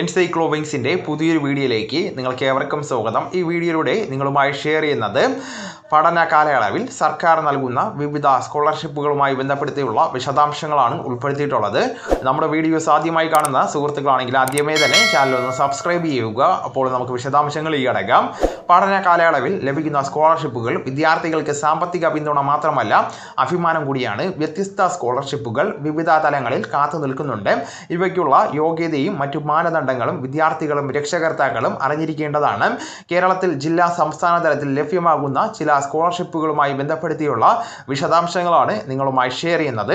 എൻസൈക്ലോവിങ്സിന്റെ പുതിയൊരു വീഡിയോയിലേക്ക് നിങ്ങൾക്ക് ഏവർക്കും സ്വാഗതം. ഈ വീഡിയോയിലൂടെ നിങ്ങളുമായി ഷെയർ ചെയ്യുന്നത് പഠന കാലയളവിൽ സർക്കാർ നൽകുന്ന വിവിധ സ്കോളർഷിപ്പുകളുമായി ബന്ധപ്പെടുത്തിയുള്ള വിശദാംശങ്ങളാണ് ഉൾപ്പെടുത്തിയിട്ടുള്ളത്. നമ്മുടെ വീഡിയോസ് ആദ്യമായി കാണുന്ന സുഹൃത്തുക്കളാണെങ്കിൽ ആദ്യമേ തന്നെ ചാനൽ ഒന്ന് സബ്സ്ക്രൈബ് ചെയ്യുക. അപ്പോൾ നമുക്ക് വിശദാംശങ്ങൾ ഈ അടക്കാം. പഠന കാലയളവിൽ ലഭിക്കുന്ന സ്കോളർഷിപ്പുകൾ വിദ്യാർത്ഥികൾക്ക് സാമ്പത്തിക പിന്തുണ മാത്രമല്ല അഭിമാനം കൂടിയാണ്. വ്യത്യസ്ത സ്കോളർഷിപ്പുകൾ വിവിധ തലങ്ങളിൽ കാത്തു നിൽക്കുന്നുണ്ട്. ഇവയ്ക്കുള്ള യോഗ്യതയും മറ്റു മാനദണ്ഡങ്ങളും വിദ്യാർത്ഥികളും രക്ഷകർത്താക്കളും അറിഞ്ഞിരിക്കേണ്ടതാണ്. കേരളത്തിൽ ജില്ലാ സംസ്ഥാന തലത്തിൽ ലഭ്യമാകുന്ന ചില സ്കോളർഷിപ്പുകളുമായി ബന്ധപ്പെടുത്തിയുള്ള വിശദാംശങ്ങളാണ് നിങ്ങളുമായി ഷെയർ ചെയ്യുന്നത്.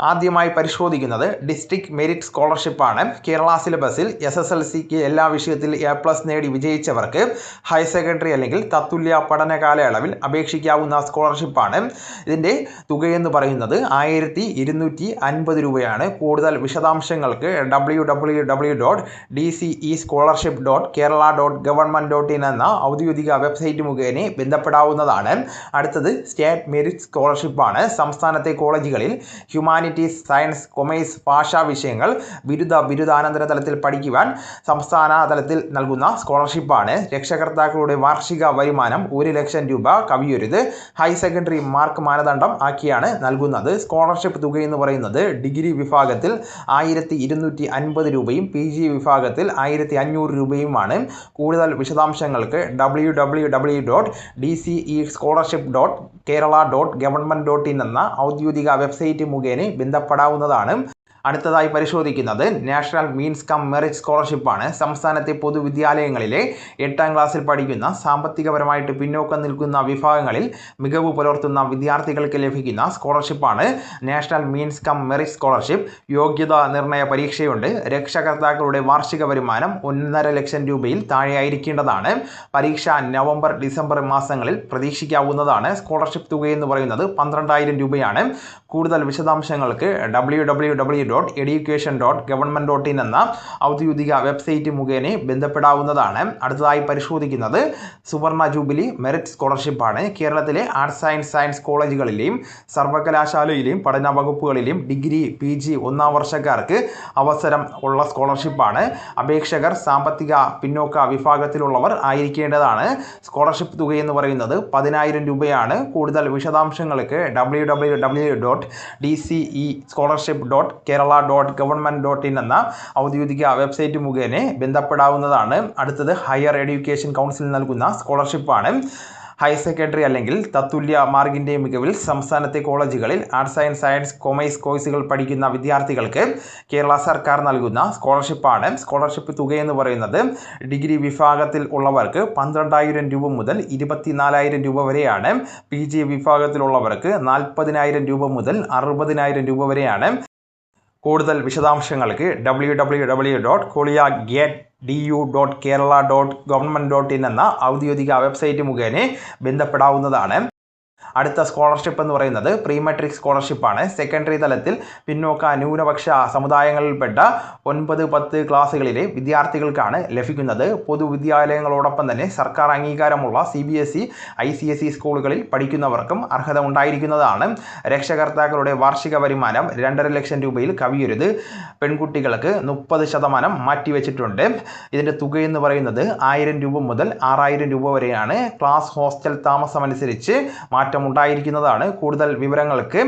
ആദ്യമായി പരിശോധിക്കുന്നത് ഡിസ്ട്രിക്ട് മെരിറ്റ് സ്കോളർഷിപ്പാണ്. കേരള സിലബസിൽ എസ് എസ് എൽ സിക്ക് എല്ലാ വിഷയത്തിൽ എ പ്ലസ് നേടി വിജയിച്ചവർക്ക് ഹയർ സെക്കൻഡറി അല്ലെങ്കിൽ തത്തുല്യ പഠന കാലയളവിൽ അപേക്ഷിക്കാവുന്ന സ്കോളർഷിപ്പാണ്. ഇതിന്റെ തുകയെന്ന് പറയുന്നത് ആയിരത്തി ഇരുന്നൂറ്റി അൻപത് രൂപയാണ്. കൂടുതൽ വിശദാംശങ്ങൾക്ക് W W W dot D C E scholarship dot Kerala dot government dot in എന്ന ഔദ്യോഗിക വെബ്സൈറ്റ് മുഖേന ബന്ധപ്പെടാവുന്നതാണ്. അടുത്തത് സ്റ്റേറ്റ് മെരിറ്റ് സ്കോളർഷിപ്പാണ്. സംസ്ഥാനത്തെ കോളേജുകളിൽ ഹ്യൂമാനിറ്റീസ് സയൻസ് കൊമേഴ്സ് ഭാഷാ വിഷയങ്ങൾ ബിരുദ ബിരുദാനന്തര തലത്തിൽ പഠിക്കുവാൻ സംസ്ഥാന തലത്തിൽ നൽകുന്ന സ്കോളർഷിപ്പാണ്. രക്ഷകർത്താക്കളുടെ വാർഷിക വരുമാനം ഒരു ലക്ഷം രൂപ കവിയരുത്. ഹയർ സെക്കൻഡറി മാർക്ക് മാനദണ്ഡം ആക്കിയാണ് നൽകുന്നത്. സ്കോളർഷിപ്പ് തുക എന്ന് പറയുന്നത് ഡിഗ്രി വിഭാഗത്തിൽ ആയിരത്തി ഇരുന്നൂറ്റി അൻപത് രൂപയും പി ജി വിഭാഗത്തിൽ ആയിരത്തി അഞ്ഞൂറ് രൂപയുമാണ്. കൂടുതൽ വിശദാംശങ്ങൾക്ക് W W W dot D C E scholarship dot Kerala dot government dot in എന്ന ഔദ്യോഗിക വെബ്സൈറ്റ് മുഖേന ബന്ധപ്പെടാവുന്നതാണ്. അടുത്തതായി പരിശോധിക്കുന്നത് നാഷണൽ മീൻസ് കം മെറിറ്റ് സ്കോളർഷിപ്പാണ്. സംസ്ഥാനത്തെ പൊതുവിദ്യാലയങ്ങളിലെ എട്ടാം ക്ലാസ്സിൽ പഠിക്കുന്ന സാമ്പത്തികപരമായിട്ട് പിന്നോക്കം നിൽക്കുന്ന വിഭാഗങ്ങളിൽ മികവ് പുലർത്തുന്ന വിദ്യാർത്ഥികൾക്ക് ലഭിക്കുന്ന സ്കോളർഷിപ്പാണ് national means cum merit scholarship. യോഗ്യതാ നിർണയ പരീക്ഷയുണ്ട്. രക്ഷകർത്താക്കളുടെ വാർഷിക വരുമാനം ഒന്നര ലക്ഷം രൂപയിൽ താഴെയായിരിക്കേണ്ടതാണ്. പരീക്ഷ നവംബർ ഡിസംബർ മാസങ്ങളിൽ പ്രതീക്ഷിക്കാവുന്നതാണ്. സ്കോളർഷിപ്പ് തുകയെന്ന് പറയുന്നത് പന്ത്രണ്ടായിരം രൂപയാണ്. കൂടുതൽ വിശദാംശങ്ങൾക്ക് W W W dot education dot government dot in എന്ന ഔദ്യോഗിക വെബ്സൈറ്റ് മുഖേന ബന്ധപ്പെടാവുന്നതാണ്. അടുത്തതായി പരിശോധിക്കുന്നത് സുവർണ ജൂബിലി മെറിറ്റ് സ്കോളർഷിപ്പാണ് കേരളത്തിലെ ആർട്സ് സയൻസ് സയൻസ് കോളേജുകളിലെയും സർവകലാശാലയിലെയും പഠന വകുപ്പുകളിലെയും ഡിഗ്രി പി ജി ഒന്നാം വർഷക്കാർക്ക് അവസരം ഉള്ള സ്കോളർഷിപ്പാണ് അപേക്ഷകർ സാമ്പത്തിക പിന്നോക്ക വിഭാഗത്തിലുള്ളവർ ആയിരിക്കേണ്ടതാണ്. സ്കോളർഷിപ്പ് തുകയെന്ന് പറയുന്നത് പതിനായിരം രൂപയാണ്. കൂടുതൽ വിശദാംശങ്ങൾക്ക് W W W dot D C E scholarship dot Kerala dot government dot in എന്ന ഔദ്യോഗിക വെബ്സൈറ്റ് മുഖേന ബന്ധപ്പെടാവുന്നതാണ്. അടുത്തത് ഹയർ എഡ്യൂക്കേഷൻ കൗൺസിൽ നൽകുന്ന സ്കോളർഷിപ്പാണ് ഹയർ സെക്കൻഡറി അല്ലെങ്കിൽ തത്തുല്യ മാർഗിന്റെ മികവിൽ സംസ്ഥാനത്തെ കോളേജുകളിൽ ആർട്സ് ആൻഡ് സയൻസ് കൊമേഴ്സ് കോഴ്സുകൾ പഠിക്കുന്ന വിദ്യാർത്ഥികൾക്ക് കേരള സർക്കാർ നൽകുന്ന സ്കോളർഷിപ്പാണ് സ്കോളർഷിപ്പ് തുകയെന്ന് പറയുന്നത് ഡിഗ്രി വിഭാഗത്തിൽ ഉള്ളവർക്ക് പന്ത്രണ്ടായിരം രൂപ മുതൽ ഇരുപത്തിനാലായിരം രൂപ വരെയാണ്. പി ജി വിഭാഗത്തിലുള്ളവർക്ക് നാൽപ്പതിനായിരം രൂപ മുതൽ അറുപതിനായിരം രൂപ വരെയാണ്. കൂടുതൽ വിശദാംശങ്ങൾക്ക് W W W dot collegiate D U dot Kerala dot government dot in എന്ന ഔദ്യോഗിക വെബ്സൈറ്റ് മുഖേന ബന്ധപ്പെടാവുന്നതാണ്. അടുത്ത സ്കോളർഷിപ്പ് എന്ന് പറയുന്നത് പ്രീ മെട്രിക് സ്കോളർഷിപ്പാണ്. സെക്കൻഡറി തലത്തിൽ പിന്നോക്ക ന്യൂനപക്ഷ സമുദായങ്ങളിൽപ്പെട്ട ഒൻപത് പത്ത് ക്ലാസ്സുകളിലെ വിദ്യാർത്ഥികൾക്കാണ് ലഭിക്കുന്നത്. പൊതുവിദ്യാലയങ്ങളോടൊപ്പം തന്നെ സർക്കാർ അംഗീകാരമുള്ള C B S E I C S E സ്കൂളുകളിൽ പഠിക്കുന്നവർക്കും അർഹത ഉണ്ടായിരിക്കുന്നതാണ്. രക്ഷകർത്താക്കളുടെ വാർഷിക വരുമാനം രണ്ടര ലക്ഷം രൂപയിൽ കവിയരുത്. പെൺകുട്ടികൾക്ക് മുപ്പത് ശതമാനം മാറ്റിവെച്ചിട്ടുണ്ട്. ഇതിന്റെ തുകയെന്ന് പറയുന്നത് ആയിരം രൂപ മുതൽ ആറായിരം രൂപ വരെയാണ്. ക്ലാസ് ഹോസ്റ്റൽ താമസമനുസരിച്ച് മാറ്റമുണ്ടായിരിക്കുന്നതാണ് കൂടുതൽ വിവരങ്ങൾക്ക്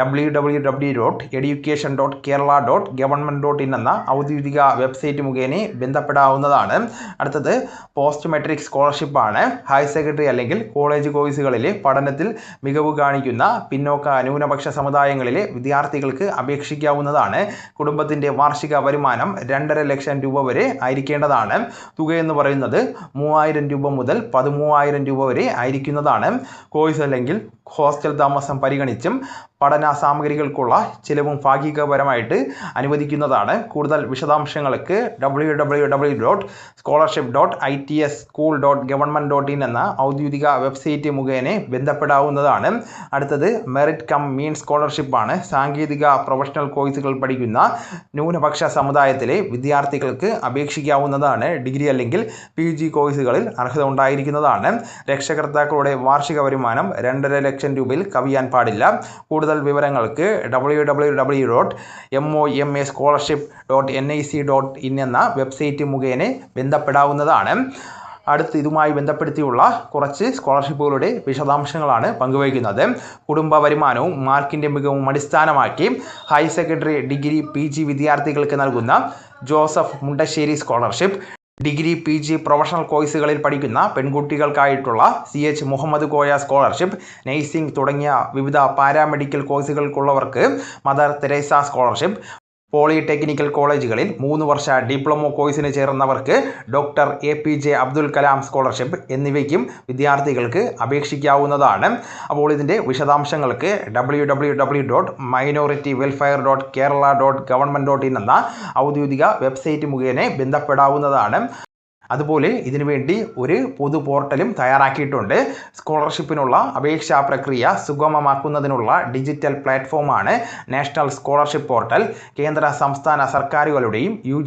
W W W dot education dot Kerala dot government dot in എന്ന ഔദ്യോഗിക വെബ്സൈറ്റ് മുഖേന ബന്ധപ്പെടാവുന്നതാണ്. അടുത്തത് പോസ്റ്റ് മെട്രിക് സ്കോളർഷിപ്പാണ് ഹയർ സെക്കൻഡറി അല്ലെങ്കിൽ കോളേജ് കോഴ്സുകളിലെ പഠനത്തിൽ മികവ് കാണിക്കുന്ന പിന്നോക്ക ന്യൂനപക്ഷ സമുദായങ്ങളിലെ വിദ്യാർത്ഥികൾക്ക് അപേക്ഷിക്കാവുന്നതാണ്. കുടുംബത്തിന്റെ വാർഷിക വരുമാനം രണ്ടര ലക്ഷം രൂപ വരെ ആയിരിക്കേണ്ടതാണ്. തുക എന്ന് പറയുന്നത് മൂവായിരം രൂപ മുതൽ പതിമൂവായിരം രൂപ വരെ ആയിരിക്കുന്നതാണ്. കോഴ്സ് അല്ലെങ്കിൽ ഹോസ്റ്റൽ താമസം പരിഗണിച്ചും പഠന സാമഗ്രികൾക്കുള്ള ചിലവും ഭാഗികപരമായിട്ട് അനുവദിക്കുന്നതാണ്. കൂടുതൽ വിശദാംശങ്ങൾക്ക് W W W dot scholarship dot I T S school dot government dot in എന്ന ഔദ്യോഗിക വെബ്സൈറ്റ് മുഖേന ബന്ധപ്പെടാവുന്നതാണ്. അടുത്തത് മെറിറ്റ് കം മീൻ സ്കോളർഷിപ്പാണ് സാങ്കേതിക പ്രൊഫഷണൽ കോഴ്സുകൾ പഠിക്കുന്ന ന്യൂനപക്ഷ സമുദായത്തിലെ വിദ്യാർത്ഥികൾക്ക് അപേക്ഷിക്കാവുന്നതാണ്. ഡിഗ്രി അല്ലെങ്കിൽ പി ജി കോഴ്സുകളിൽ അർഹത ഉണ്ടായിരിക്കുന്നതാണ്. രക്ഷകർത്താക്കളുടെ വാർഷിക വരുമാനം രണ്ടര ലക്ഷം രൂപയിൽ കവിയാൻ പാടില്ല. കൂടുതൽ കൂടുതൽ വിവരങ്ങൾക്ക് W W W dot M O M A scholarship dot N I C dot in എന്ന വെബ്സൈറ്റ് മുഖേന ബന്ധപ്പെടാവുന്നതാണ്. അടുത്ത് ഇതുമായി ബന്ധപ്പെടുത്തിയുള്ള കുറച്ച് സ്കോളർഷിപ്പുകളുടെ വിശദാംശങ്ങളാണ് പങ്കുവയ്ക്കുന്നത്. കുടുംബ വരുമാനവും മാർക്കിന്റെ മികവും അടിസ്ഥാനമാക്കി higher secondary degree P G വിദ്യാർത്ഥികൾക്ക് നൽകുന്ന Joseph Mundassery scholarship degree P G professional കോഴ്സുകളിൽ പഠിക്കുന്ന പെൺകുട്ടികൾക്കായിട്ടുള്ള C H Muhammad Koya scholarship nursing തുടങ്ങിയ വിവിധ പാരാമെഡിക്കൽ കോഴ്സുകൾക്കുള്ളവർക്ക് മദർ തെരേസ സ്കോളർഷിപ്പ് പോളിടെക്നിക്കൽ കോളേജുകളിൽ മൂന്ന് വർഷ ഡിപ്ലോമ കോഴ്സിന് ചേർന്നവർക്ക് doctor A P J Abdul Kalam scholarship എന്നിവയ്ക്കും വിദ്യാർത്ഥികൾക്ക് അപേക്ഷിക്കാവുന്നതാണ്. അപ്പോൾ ഇതിന്റെ വിശദാംശങ്ങൾക്ക് W W W dot minority welfare dot Kerala dot government dot in എന്ന ഔദ്യോഗിക വെബ്സൈറ്റ് മുഖേന ബന്ധപ്പെടാവുന്നതാണ്. അതുപോലെ ഇതിനുവേണ്ടി ഒരു പൊതു പോർട്ടലും തയ്യാറാക്കിയിട്ടുണ്ട്. സ്കോളർഷിപ്പിനുള്ള അപേക്ഷാ പ്രക്രിയ സുഗമമാക്കുന്നതിനുള്ള ഡിജിറ്റൽ പ്ലാറ്റ്ഫോമാണ് നാഷണൽ സ്കോളർഷിപ്പ് പോർട്ടൽ. കേന്ദ്ര സംസ്ഥാന സർക്കാരുകളുടെയും യു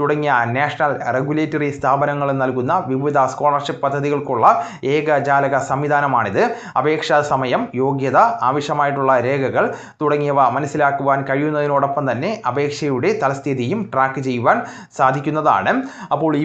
തുടങ്ങിയ നാഷണൽ റെഗുലേറ്ററി സ്ഥാപനങ്ങൾ നൽകുന്ന വിവിധ സ്കോളർഷിപ്പ് പദ്ധതികൾക്കുള്ള ഏകജാലക സംവിധാനമാണിത്. അപേക്ഷാ സമയം യോഗ്യത ആവശ്യമായിട്ടുള്ള രേഖകൾ തുടങ്ങിയവ മനസ്സിലാക്കുവാൻ കഴിയുന്നതിനോടൊപ്പം തന്നെ അപേക്ഷയുടെ തലസ്ഥിതിയും ട്രാക്ക് ചെയ്യുവാൻ സാധിക്കുന്നതാണ്. അപ്പോൾ ഈ